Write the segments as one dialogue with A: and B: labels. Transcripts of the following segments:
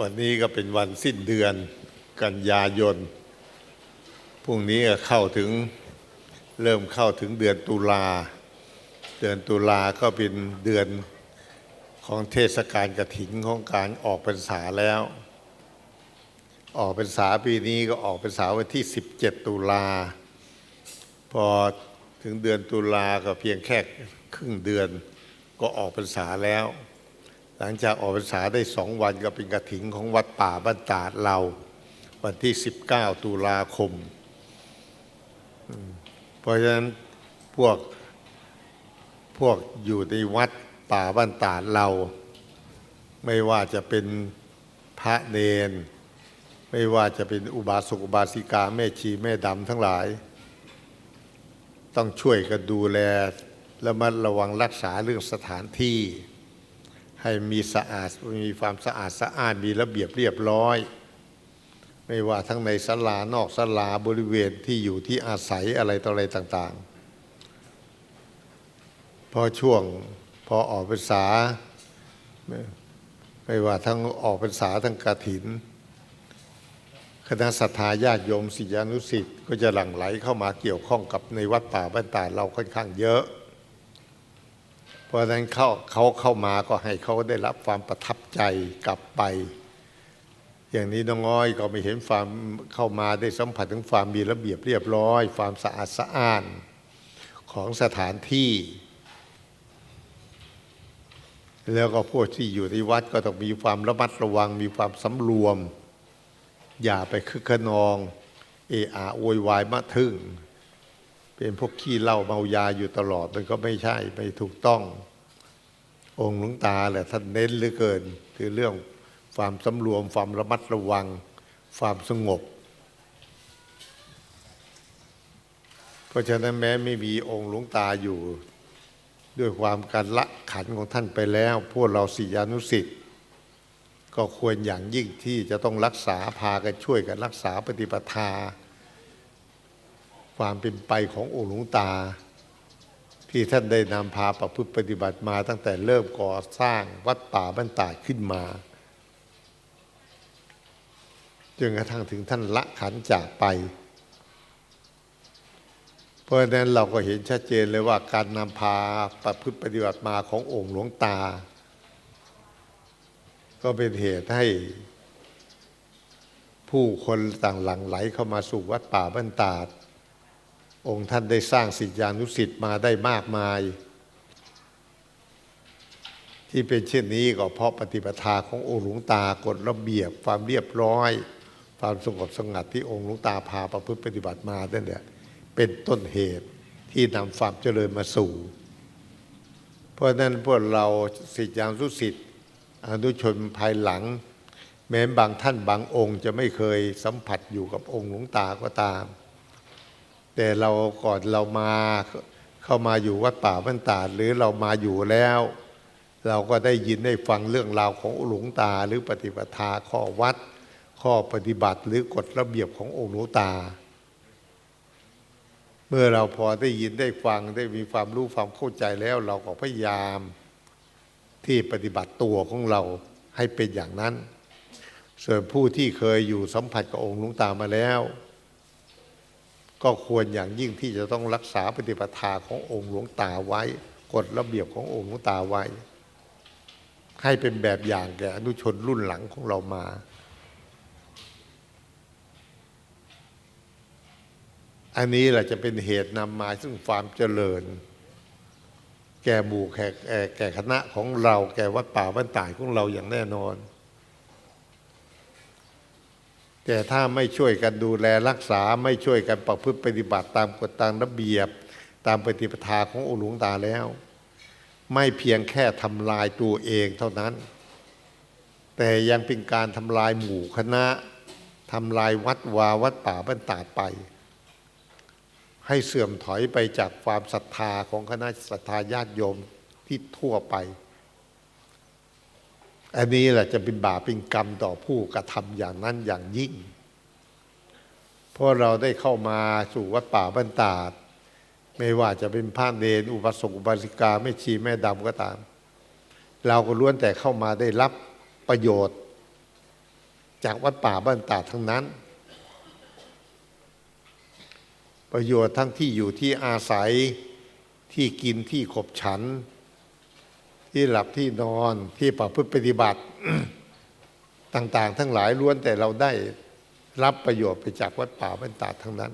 A: วันนี้ก็เป็นวันสิ้นเดือนกันยายน พรุ่งนี้ก็เข้าถึงเริ่มเข้าถึงเดือนตุลา เดือนตุลาก็เป็นเดือนของเทศกาลกฐินของการออกพรรษาแล้ว ออกพรรษาปีนี้ก็ออกพรรษาวันที่ 17 ตุลา พอถึงเดือนตุลาก็เพียงแค่ครึ่งเดือนก็ออกพรรษาแล้ว หลังจากออกพรรษาได้สองวันก็เป็นกระถินของวัดป่าบ้านตาดเรา วันที่ 19 ตุลาคม เพราะฉะนั้นพวกพวกอยู่ในวัดป่าบ้านตาดเรา ไม่ว่าจะเป็นพระเนน ไม่ว่าจะเป็นอุบาสกอุบาสิกาแม่ชีแม่ดำทั้งหลาย ต้องช่วยกันดูแลและมัดระวังรักษาเรื่องสถานที่ ให้มีสะอาดมีความสะอาดสะอานมีระเบียบเรียบร้อย ไม่ว่าทั้งในศาลานอกศาลาบริเวณที่อยู่ที่อาศัยอะไรต่ออะไรต่างๆ พอช่วงพอออกพรรษาไม่ว่าทั้งออกพรรษาทั้งกฐิน คณะศรัทธาญาติโยมศิษยานุสิษย์ก็จะหลั่งไหลเข้ามาเกี่ยวข้องกับในวัดป่าบ้านตาเราค่อนข้างเยอะ ราะฉะนั้นเขาเขาเข้ามาก็ให้เขาได้รับความประทับใจกลับไป อย่างนี้น้องอ้อยก็ไม่เห็นความเข้ามาได้สัมผัสถึงความมีระเบียบเรียบร้อย ความสะอาดสะอ้านของสถานที่ แล้วก็พวกที่อยู่ในวัดก็ต้องมีความระมัดระวัง มีความสำรวม อย่าไปคึกขนอง เอะอะโวยวายมะทึ่ง เป็นพวกขี้เหล้าเมายาอยู่ตลอด มันก็ไม่ใช่ไม่ถูกต้อง องค์หลวงตาแหละท่านเน้นเหลือเกิน คือเรื่องความสำรวม ความระมัดระวัง ความสงบ เพราะฉะนั้นแม้ไม่มีองค์หลวงตาอยู่ ด้วยความการละขันของท่านไปแล้ว พวกเราศิยานุสิษย์ก็ควรอย่างยิ่งที่จะต้องรักษาพากันช่วยกันรักษาปฏิปทา ความเป็นไปขององค์หลวงตา ที่ท่านได้นำพาประพฤติปฏิบัติมาตั้งแต่เริ่มก่อสร้างวัดป่าบ้านตาดขึ้นมาจนกระทั่งถึงท่านละขันจากไป เพราะฉะนั้นเราก็เห็นชัดเจนเลยว่าการนำพาประพฤติปฏิบัติมาขององค์หลวงตา ก็เป็นเหตุให้ผู้คนต่างหลั่งไหลเข้ามาสู่วัดป่าบ้านตาด องค์ท่านได้สร้างสิทธิานุสิทธิ์มาได้มากมาย ที่เป็นเช่นนี้ก็เพราะปฏิปทาขององค์หลวงตากฎระเบียบความเรียบร้อย ความสงบสงัดที่องค์หลวงตาพาประพฤติปฏิบัติมานั่นแหละเป็นต้นเหตุที่นำความเจริญมาสู่ เพราะฉะนั้นพวกเราสิทธิานุสิทธิ์อนุชนภายหลัง แม้บางท่านบางองค์จะไม่เคยสัมผัสอยู่กับองค์หลวงตาก็ตาม แต่เราก่อนเรามาเข้ามาอยู่วัดป่าบ้านตาดหรือเรามาอยู่แล้ว เราก็ได้ยินได้ฟังเรื่องราวของหลวงตาหรือปฏิปทาข้อวัด ข้อปฏิบัติหรือกฎระเบียบขององค์หลวงตา เมื่อเราพอได้ยินได้ฟังได้มีความรู้ความเข้าใจแล้ว เราก็พยายามที่ปฏิบัติตัวของเราให้เป็นอย่างนั้น ส่วนผู้ที่เคยอยู่สัมผัสกับองค์หลวงตามาแล้ว ก็ควรอย่างยิ่งที่จะต้องรักษาปฏิปทาขององค์หลวงตาไว้ กฎระเบียบขององค์หลวงตาไว้ ให้เป็นแบบอย่างแก่อนุชนรุ่นหลังของเรามา อันนี้แหละจะเป็นเหตุนำมาซึ่งความเจริญ แก่หมู่แก่แก่คณะของเรา แก่วัดป่าบ้านตายของเราอย่างแน่นอน แต่ถ้าไม่ช่วยกันดูแลรักษาไม่ช่วยกันประพฤติปฏิบัติตามกฎตามระเบียบ ตามปฏิปทาขององค์หลวงตาแล้ว ไม่เพียงแค่ทำลายตัวเองเท่านั้น แต่ยังเป็นการทำลายหมู่คณะทำลายวัดวาวัดป่าบ้านตาไป ให้เสื่อมถอยไปจากความศรัทธาของคณะศรัทธาญาติโยมที่ทั่วไป อันนี้แหละจะเป็นบาปเป็นกรรมต่อผู้กระทำอย่างนั้นอย่างยิ่ง เพราะเราได้เข้ามาสู่วัดป่าบ้านตาดไม่ว่าจะเป็นพระเนรอุปสมอุบาสิกาแม่ชีแม่ดำก็ตาม เราก็ล้วนแต่เข้ามาได้รับประโยชน์ จากวัดป่าบ้านตาทั้งนั้น ประโยชน์ทั้งที่อยู่ที่อาศัยที่กินที่ขบฉัน ที่หลับที่นอนที่ประพฤติปฏิบัติต่าง ๆ ทั้งหลายล้วนแต่เราได้รับประโยชน์ไปจากวัดป่าบ้านตาดทั้งนั้น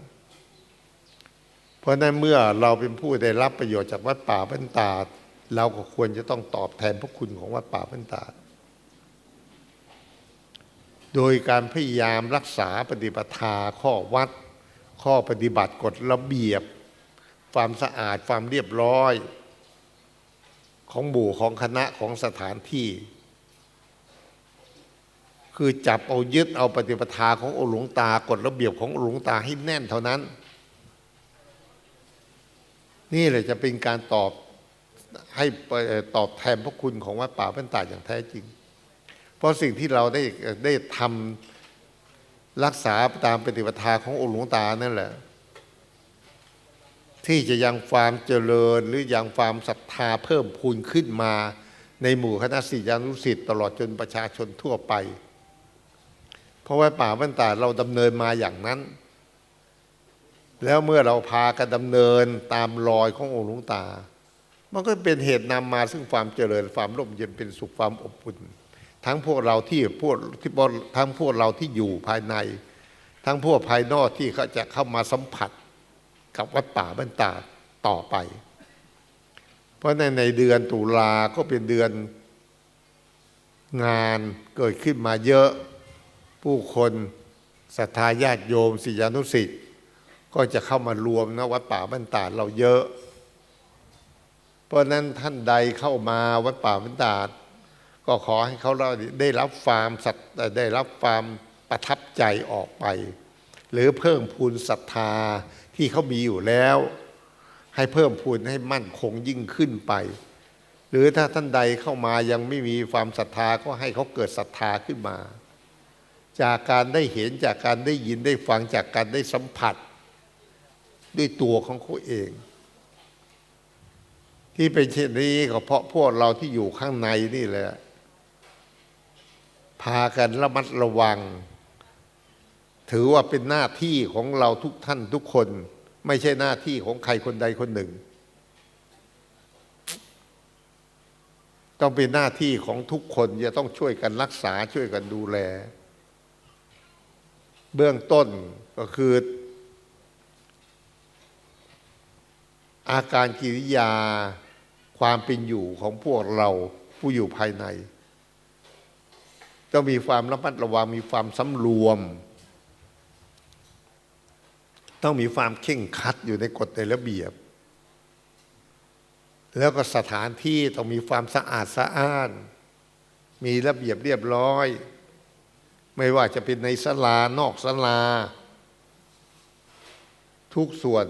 A: เพราะนั้นเมื่อเราเป็นผู้ได้รับประโยชน์จากวัดป่าบ้านตาดเราก็ควรจะต้องตอบแทนพระคุณของวัดป่าบ้านตาดโดยการพยายามรักษาปฏิปทาข้อวัด ข้อปฏิบัติกฎระเบียบ ความสะอาดความเรียบร้อย ของหมู่ของคณะของสถานที่ คือจับเอายึดเอาปฏิปทาขององค์หลวงตากฎระเบียบขององค์หลวงตาให้แน่นเท่านั้น นี่แหละจะเป็นการตอบให้ตอบแทนพระคุณของวัดป่าบ้านตาอย่างแท้จริง เพราะสิ่งที่เราได้ได้ทำรักษาตามปฏิปทาขององค์หลวงตานั่นแหละ ที่จะยังความเจริญหรือยังความศรัทธาเพิ่มพูนขึ้นมา ในหมู่คณะศิษยานุศิษย์ตลอดจนประชาชนทั่วไป เพราะว่าป่าบ้านตาเราดำเนินมาอย่างนั้น แล้วเมื่อเราพากันดำเนินตามรอยขององค์หลวงตา มันก็เป็นเหตุนำมาซึ่งความเจริญความร่มเย็นเป็นสุขความอบอุ่นทั้งพวกเราที่พวกที่ทั้งพวกเราที่อยู่ภายใน ทั้งพวกภายนอกที่เขาจะเข้ามาสัมผัส กับวัดป่าบ้านตาต่อไป เพราะในในเดือนตุลาก็เป็นเดือนงานเกิดขึ้นมาเยอะผู้คนศรัทธาญาติโยมศิษยานุศิษย์ก็จะเข้ามารวมนะวัดป่าบ้านตาดเราเยอะ เพราะนั้นท่านใดเข้ามาวัดป่าบ้านตาดก็ขอให้เขาได้รับความสัตได้รับความประทับใจออกไป หรือเพิ่มพูนศรัทธา ที่เขามีอยู่แล้ว ให้เพิ่มพูนให้มั่นคงยิ่งขึ้นไป หรือถ้าท่านใดเข้ามายังไม่มีความศรัทธาก็ให้เขาเกิดศรัทธาขึ้นมา จากการได้เห็นจากการได้ยินได้ฟังจากการได้สัมผัส ด้วยตัวของเขาเอง ที่เป็นเช่นนี้ก็เพราะพวกเราที่อยู่ข้างในนี่แหละพากันระมัดระวัง ถือว่าเป็นหน้าที่ของเราทุกท่านทุกคน ไม่ใช่หน้าที่ของใครคนใดคนหนึ่ง ต้องเป็นหน้าที่ของทุกคนจะต้องช่วยกันรักษาช่วยกันดูแล เบื้องต้นก็คือ อาการกิริยาความเป็นอยู่ของพวกเราผู้อยู่ภายใน ต้องมีความระมัดระวังมีความสำรวม ต้องมีความเข่งคัดอยู่ในกฎในระเบียบ แล้วก็สถานที่ต้องมีความสะอาดสะอ้าน มีระเบียบเรียบร้อย ไม่ว่าจะเป็นในศาลานอกศาลา ทุกส่วน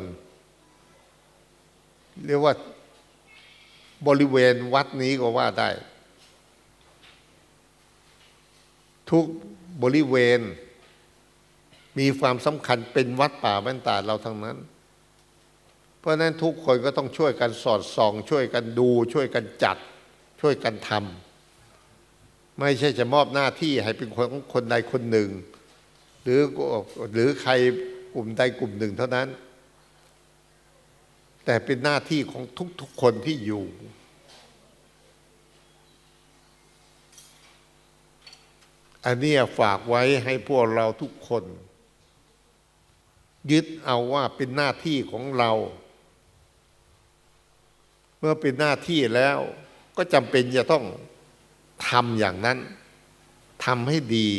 A: เรียกว่าบริเวณวัดนี้ก็ว่าได้ ทุกบริเวณ มีความสำคัญเป็นวัดป่าบ้านตาดเราทั้งนั้น เพราะนั้นทุกคนก็ต้องช่วยกันสอดส่อง ช่วยกันดู ช่วยกันจัด ช่วยกันทำไม่ใช่จะมอบหน้าที่ให้เป็นคนของคนใดคนหนึ่ง หรือหรือใครกลุ่มใดกลุ่มหนึ่งเท่านั้น แต่เป็นหน้าที่ของทุกๆคนที่อยู่อันนี้ฝากไว้ให้พวกเราทุกคน ยึดเอาว่าเป็นหน้าที่ของเรา เมื่อเป็นหน้าที่แล้วก็จำเป็นจะต้องทำอย่างนั้นทำให้ดี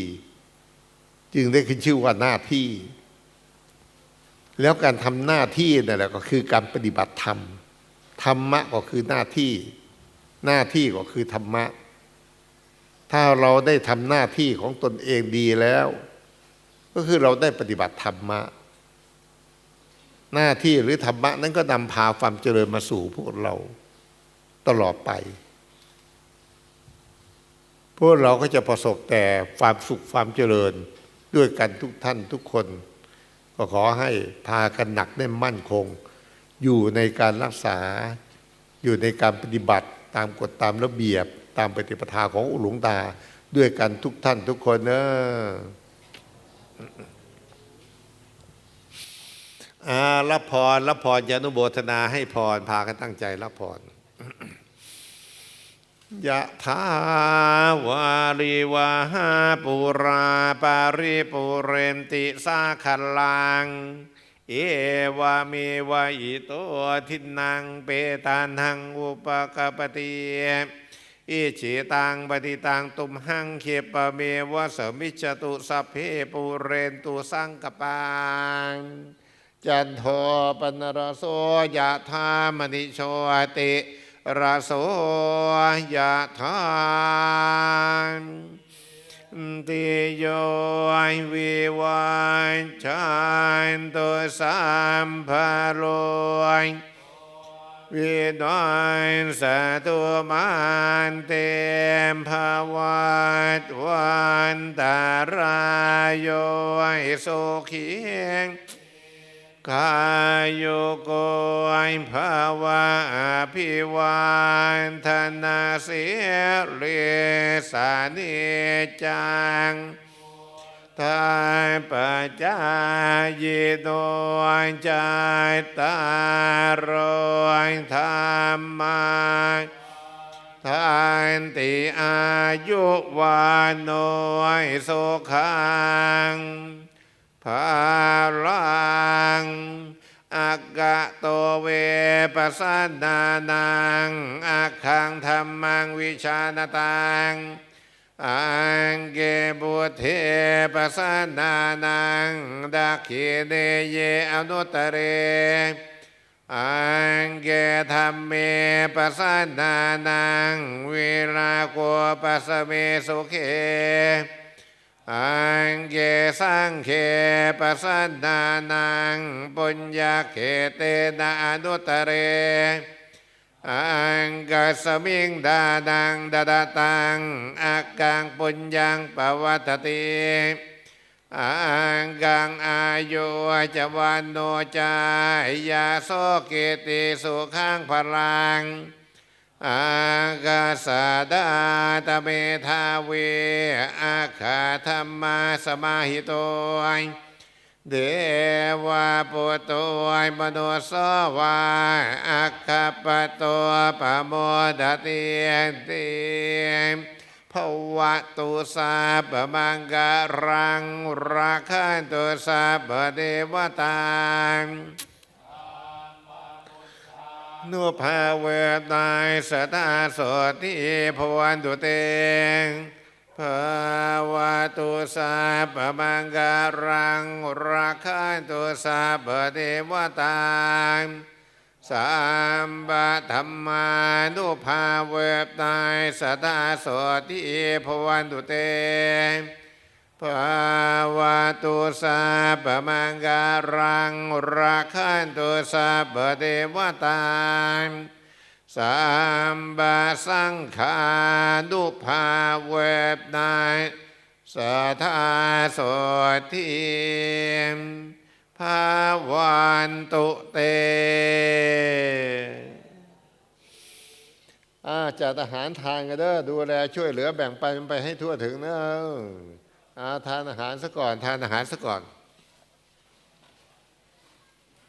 A: จึงได้ขึ้นชื่อว่าหน้าที่ แล้วการทำหน้าที่นั่นแหละก็คือการปฏิบัติธรรมธรรมะก็คือหน้าที่ หน้าที่ก็คือธรรมะ ถ้าเราได้ทำหน้าที่ของตนเองดีแล้ว ก็คือเราได้ปฏิบัติธรรมะ หน้าที่หรือธรรมะนั้นก็นำพาความเจริญมาสู่พวกเราตลอดไป พวกเราก็จะประสบแต่ความสุขความเจริญด้วยกันทุกท่านทุกคน ก็ขอให้พากันหนักแน่นมั่นคง อยู่ในการรักษา อยู่ในการปฏิบัติตามกฎตามระเบียบ ตามปฏิปทาของอุหลวงตาด้วยกันทุกท่านทุกคนเนอะ อารับพรรับพรยานุโบทนาให้พรพากันตั้งใจรับพรยะถาวาริวาหาปุราปาริปุเรนติสาคัลลัง เอวามีวาอิโตทินังเปตานังอุปกปปติอิจิตังปฏิตังตุมหังเขปเมวะสมิจจตุสัพเพปุเรนตุสังกปัง จันโทปนรโสยะธามณิโชติรโสยะธาติโยวิวันชันตุสัมภโรยวิดอนสตุมันเตมภวัตวันตารายโยสุขี กายโยโกยภาวะอภิวันธนาเสียเรสานิจังทายปัจจายโดยใจตารอยธรรมาทานติอายุวานโนยสุขัง ภาลังอากะโตเวปัสสนานังอาคังธรรมังวิชานตังอังเกบุเทปัสสนานังดักขีเนเยอนุตเรอังเกธรรมเมปัสสนานังวิราโกปัสเมสุเข อังเกสังเขปัสสนานังปุญญาเขเตนะอนุตเร อังกัสมิงดาดังดาดาตังอากังปุญญังปวัตติอังกังอายุจวันโนจายาโสเกติสุขังพลัง อากาสาดาตเมทาเวอาคาธรรมาสมาหิโตเดวะปุตโตยมโนสวาอัคคปโตปโมดติติภวะตุสาปมังการังราคันตุสาปเดวตา นุภาเวตายสตาโสติภวันตุเตงภาวะตุสาปมังการังราคันตุสาปเทวตาสัมปะธรรมานุภาเวตายสตาโสติภวันตุเตง ภาวะตุสาปมังการังราคันตุสาปเทวตาสัมบาสังขานุภาเวบนายสทาโสทิมภาวันตุเตอาจัดอาหารทานกันเด้อดูแลช่วยเหลือแบ่งปันไปให้ทั่วถึงเนอา ทานอาหารซะก่อน ทานอาหารซะก่อน